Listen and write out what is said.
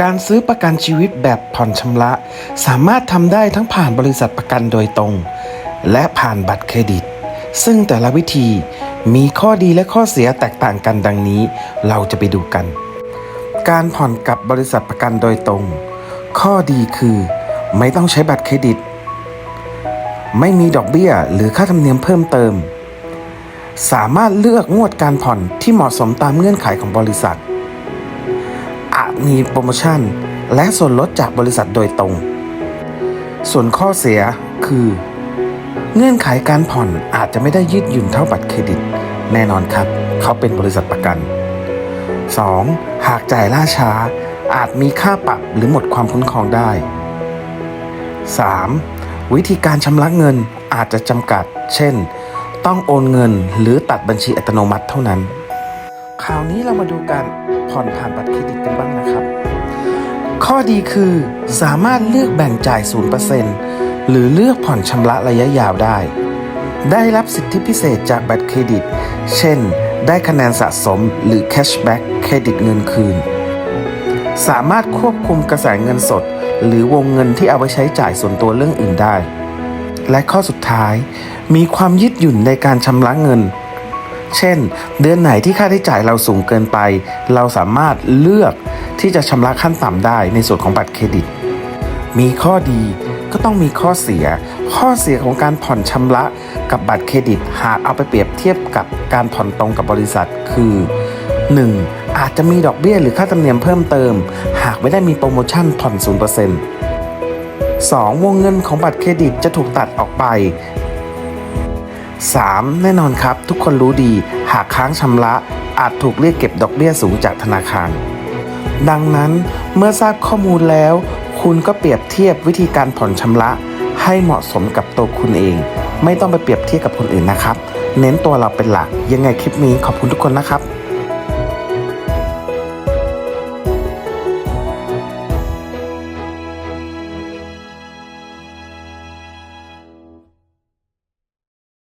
การซื้อประกันชีวิตแบบผ่อนชำระ สามารถทำได้ทั้งผ่านบริษัทประกันโดยตรง และผ่านบัตรเครดิต ซึ่งแต่ละวิธีมีข้อดีและข้อเสียแตกต่างกันดังนี้ เราจะไปดูกัน การผ่อนกับบริษัทประกันโดยตรง ข้อดีคือ ไม่ต้องใช้บัตรเครดิต ไม่มีดอกเบี้ยหรือค่าธรรมเนียมเพิ่มเติม สามารถเลือกงวดการผ่อนที่เหมาะสมตามเงื่อนไขของบริษัท มีโปรโมชั่น และส่วนลดจากบริษัทโดยตรง ส่วนข้อเสียคือ เงื่อนไขการผ่อนอาจจะไม่ได้ยืดหยุ่นเท่าบัตรเครดิต แน่นอนครับ เขาเป็นบริษัทประกัน 2. หากจ่ายล่าช้า อาจมีค่าปรับหรือหมดความคุ้มครองได้ 3. วิธีการชำระเงินอาจจะจำกัด เช่น ต้องโอนเงินหรือตัดบัญชีอัตโนมัติเท่านั้น คราวนี้เรามาดูการผ่อนผ่านบัตรเครดิตกันบ้างนะครับ ข้อดีคือสามารถเลือกแบ่งจ่าย 0%หรือเลือกผ่อนชำระระยะยาวได้ ได้รับสิทธิพิเศษจากบัตรเครดิต เช่น ได้คะแนนสะสมหรือแคชแบ็กเครดิตเงินคืน สามารถควบคุมกระแสเงินสด หรือวงเงินที่เอาไว้ใช้จ่ายส่วนตัวเรื่องอื่นได้ และข้อสุดท้าย มีความยืดหยุ่นในการชำระเงิน เช่น เดือนไหนที่ค่าใช้จ่ายเราสูงเกินไป เราสามารถเลือกที่จะชำระขั้นต่ำได้ในส่วนของบัตรเครดิต มีข้อดีก็ต้องมีข้อเสีย ข้อเสียของการผ่อนชำระกับบัตรเครดิต หากเอาไปเปรียบเทียบกับการผ่อนตรงกับบริษัทคือ 1. อาจจะมีดอกเบี้ยหรือค่าธรรมเนียมเพิ่มเติม หากไม่ได้มีโปรโมชั่นผ่อน 0% 2. วงเงินของบัตรเครดิตจะถูกตัดออกไป 3. แน่นอนครับ ทุกคนรู้ดี หากค้างชำระ อาจถูกเรียกเก็บดอกเบี้ยสูงจากธนาคาร ดังนั้นเมื่อทราบข้อมูลแล้ว คุณก็เปรียบเทียบวิธีการผ่อนชำระ ให้เหมาะสมกับตัวคุณเอง ไม่ต้องไปเปรียบเทียบกับคนอื่นนะครับ เน้นตัวเราเป็นหลัก ยังไงคลิปนี้ขอบคุณทุกคนนะครับ